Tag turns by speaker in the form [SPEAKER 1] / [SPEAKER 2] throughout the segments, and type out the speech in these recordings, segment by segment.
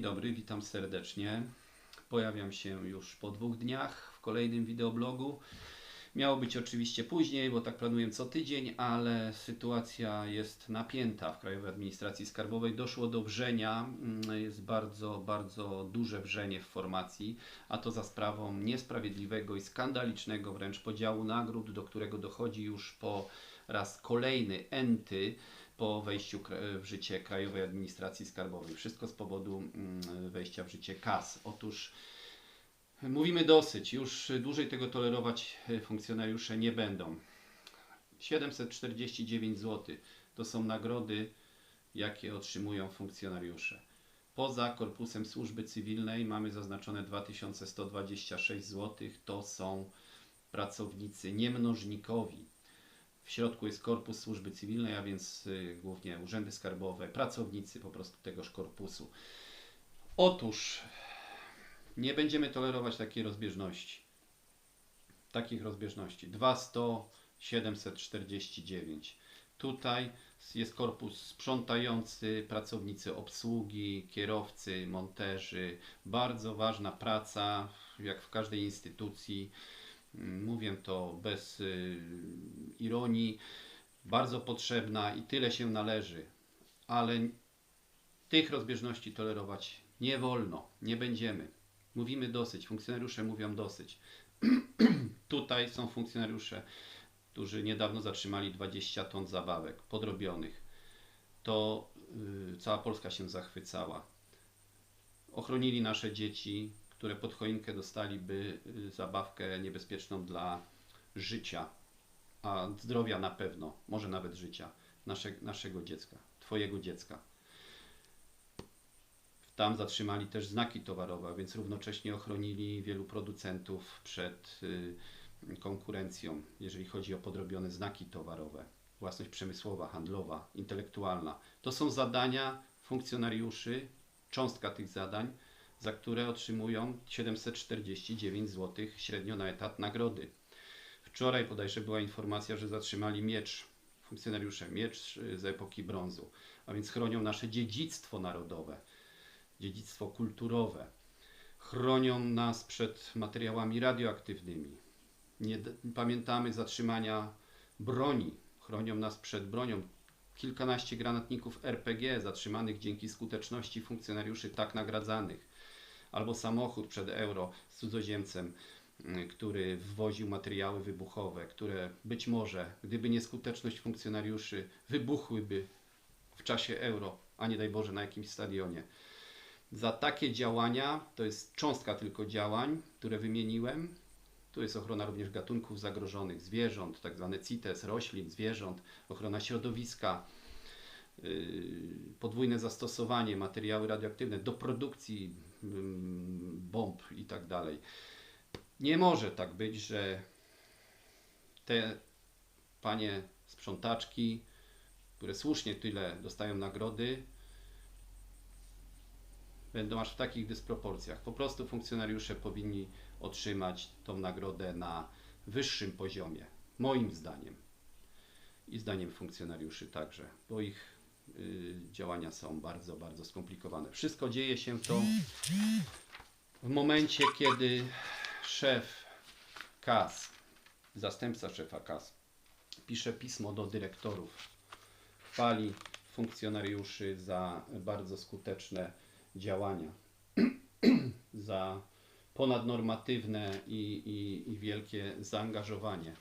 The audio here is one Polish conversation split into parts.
[SPEAKER 1] Dzień dobry, witam serdecznie. Pojawiam się już po dwóch dniach w kolejnym wideoblogu. Miało być oczywiście później, bo tak planuję co tydzień, ale sytuacja jest napięta w Krajowej Administracji Skarbowej. Doszło do wrzenia, mm, jest bardzo, bardzo duże wrzenie w formacji, a to za sprawą niesprawiedliwego i skandalicznego wręcz podziału nagród, do którego dochodzi już po raz kolejny enty po wejściu w życie Krajowej Administracji Skarbowej. Wszystko z powodu mm, wejścia w życie KAS. Otóż mówimy dosyć, już dłużej tego tolerować e, funkcjonariusze nie będą. 749 zł to są nagrody, jakie otrzymują funkcjonariusze. Poza korpusem służby cywilnej mamy zaznaczone 2126 zł. To są pracownicy niemnożnikowi. W środku jest korpus służby cywilnej, a więc y, głównie urzędy skarbowe, pracownicy po prostu tegoż korpusu. Otóż nie będziemy tolerować takiej rozbieżności. Takich rozbieżności. 200, 749. Tutaj jest korpus sprzątający, pracownicy obsługi, kierowcy, monterzy. Bardzo ważna praca, jak w każdej instytucji. Mówię to bez y, ironii. Bardzo potrzebna i tyle się należy. Ale tych rozbieżności tolerować nie wolno. Nie będziemy. Mówimy dosyć. Funkcjonariusze mówią dosyć. Tutaj są funkcjonariusze, którzy niedawno zatrzymali 20 ton zabawek podrobionych. To y, cała Polska się zachwycała. Ochronili nasze dzieci, które pod choinkę dostaliby y, zabawkę niebezpieczną dla życia, a zdrowia na pewno, może nawet życia nasze, naszego dziecka, Twojego dziecka. Tam zatrzymali też znaki towarowe, więc równocześnie ochronili wielu producentów przed y, konkurencją, jeżeli chodzi o podrobione znaki towarowe. Własność przemysłowa, handlowa, intelektualna. To są zadania funkcjonariuszy, cząstka tych zadań, za które otrzymują 749 zł średnio na etat nagrody. Wczoraj bodajże była informacja, że zatrzymali miecz, funkcjonariusze, miecz y, z epoki brązu, a więc chronią nasze dziedzictwo narodowe dziedzictwo kulturowe. Chronią nas przed materiałami radioaktywnymi. Nie pamiętamy zatrzymania broni. Chronią nas przed bronią. Kilkanaście granatników RPG zatrzymanych dzięki skuteczności funkcjonariuszy tak nagradzanych. Albo samochód przed euro z cudzoziemcem, y, który wwoził materiały wybuchowe, które być może, gdyby nie skuteczność funkcjonariuszy, wybuchłyby w czasie euro, a nie daj Boże na jakimś stadionie. Za takie działania, to jest cząstka tylko działań, które wymieniłem. Tu jest ochrona również gatunków zagrożonych, zwierząt, tak zwane CITES, roślin, zwierząt, ochrona środowiska, podwójne zastosowanie, materiały radioaktywne do produkcji bomb i tak dalej. Nie może tak być, że te panie sprzątaczki, które słusznie tyle dostają nagrody, będą aż w takich dysproporcjach. Po prostu funkcjonariusze powinni otrzymać tą nagrodę na wyższym poziomie, moim zdaniem i zdaniem funkcjonariuszy także, bo ich y, działania są bardzo, bardzo skomplikowane. Wszystko dzieje się to w momencie, kiedy szef KAS, zastępca szefa KAS, pisze pismo do dyrektorów, chwali funkcjonariuszy za bardzo skuteczne działania, za ponadnormatywne i, i, i wielkie zaangażowanie.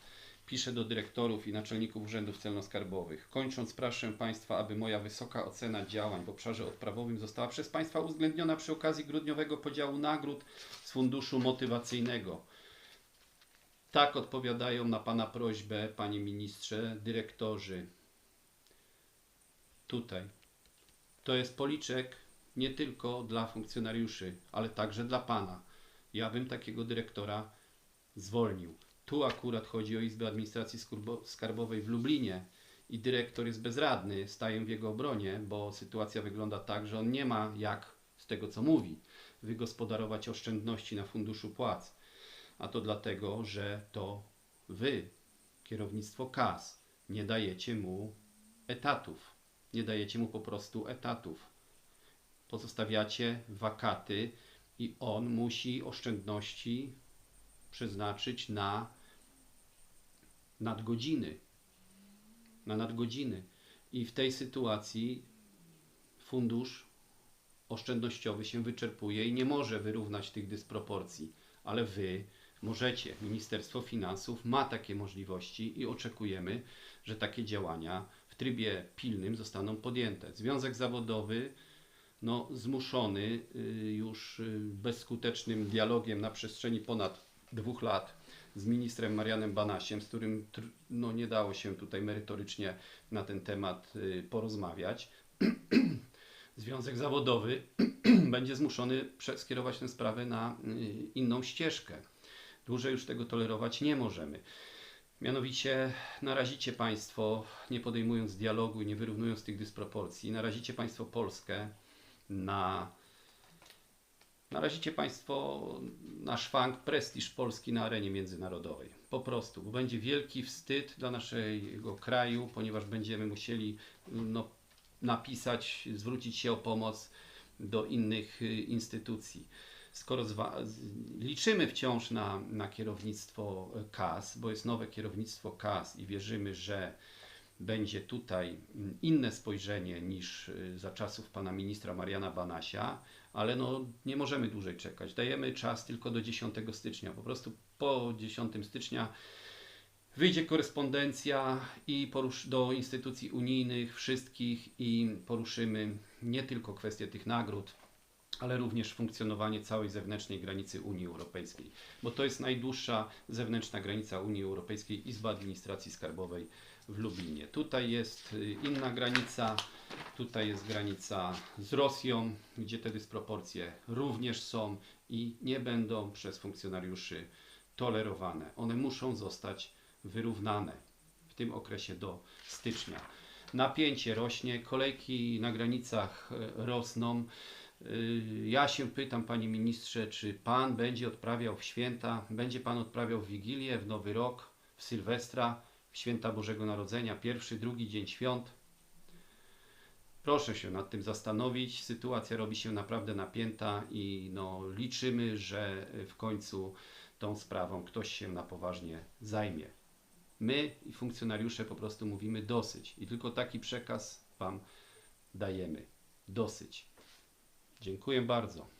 [SPEAKER 1] Piszę do dyrektorów i naczelników urzędów celno-skarbowych. Kończąc, proszę Państwa, aby moja wysoka ocena działań w obszarze odprawowym została przez Państwa uwzględniona przy okazji grudniowego podziału nagród z funduszu motywacyjnego. Tak odpowiadają na Pana prośbę, Panie Ministrze, dyrektorzy. Tutaj. To jest policzek nie tylko dla funkcjonariuszy, ale także dla Pana. Ja bym takiego dyrektora zwolnił. Tu akurat chodzi o Izbę Administracji Skarbowej w Lublinie i dyrektor jest bezradny, staję w jego obronie, bo sytuacja wygląda tak, że on nie ma jak, z tego co mówi, wygospodarować oszczędności na funduszu płac. A to dlatego, że to Wy, kierownictwo KAS, nie dajecie mu etatów. Nie dajecie mu po prostu etatów. pozostawiacie wakaty i on musi oszczędności przeznaczyć na nadgodziny. Na nadgodziny. I w tej sytuacji fundusz oszczędnościowy się wyczerpuje i nie może wyrównać tych dysproporcji, ale wy możecie. Ministerstwo Finansów ma takie możliwości i oczekujemy, że takie działania w trybie pilnym zostaną podjęte. Związek zawodowy no, zmuszony y, już y, bezskutecznym dialogiem na przestrzeni ponad dwóch lat z ministrem Marianem Banasiem, z którym no, nie dało się tutaj merytorycznie na ten temat y, porozmawiać. Związek zawodowy będzie zmuszony skierować tę sprawę na y, inną ścieżkę. Dłużej już tego tolerować nie możemy. Mianowicie narazicie Państwo, nie podejmując dialogu i nie wyrównując tych dysproporcji, narazicie Państwo Polskę na. Narazicie Państwo na szwank prestiż Polski na arenie międzynarodowej. Po prostu, bo będzie wielki wstyd dla naszego kraju, ponieważ będziemy musieli no, napisać, zwrócić się o pomoc do innych y, instytucji. Skoro liczymy wciąż na, na kierownictwo KAS, bo jest nowe kierownictwo KAS i wierzymy, że będzie tutaj inne spojrzenie niż y, za czasów pana ministra Mariana Banasia, ale no nie możemy dłużej czekać. Dajemy czas tylko do 10 stycznia. Po prostu po 10 stycznia wyjdzie korespondencja i do instytucji unijnych wszystkich i poruszymy nie tylko kwestię tych nagród, ale również funkcjonowanie całej zewnętrznej granicy Unii Europejskiej, bo to jest najdłuższa zewnętrzna granica Unii Europejskiej Izba Administracji Skarbowej w Lublinie. Tutaj jest y, inna granica, tutaj jest granica z Rosją, gdzie te dysproporcje również są i nie będą przez funkcjonariuszy tolerowane. One muszą zostać wyrównane w tym okresie do stycznia. Napięcie rośnie, kolejki na granicach e, rosną. Y, Ja się pytam, panie ministrze, czy pan będzie odprawiał w święta, będzie pan odprawiał w Wigilię, w Nowy Rok, w Sylwestra, w święta Bożego Narodzenia, pierwszy, drugi dzień świąt? Proszę się nad tym zastanowić. Sytuacja robi się naprawdę napięta i no, liczymy, że w końcu tą sprawą ktoś się na poważnie zajmie. My i funkcjonariusze po prostu mówimy dosyć i tylko taki przekaz Wam dajemy. Dosyć. Dziękuję bardzo.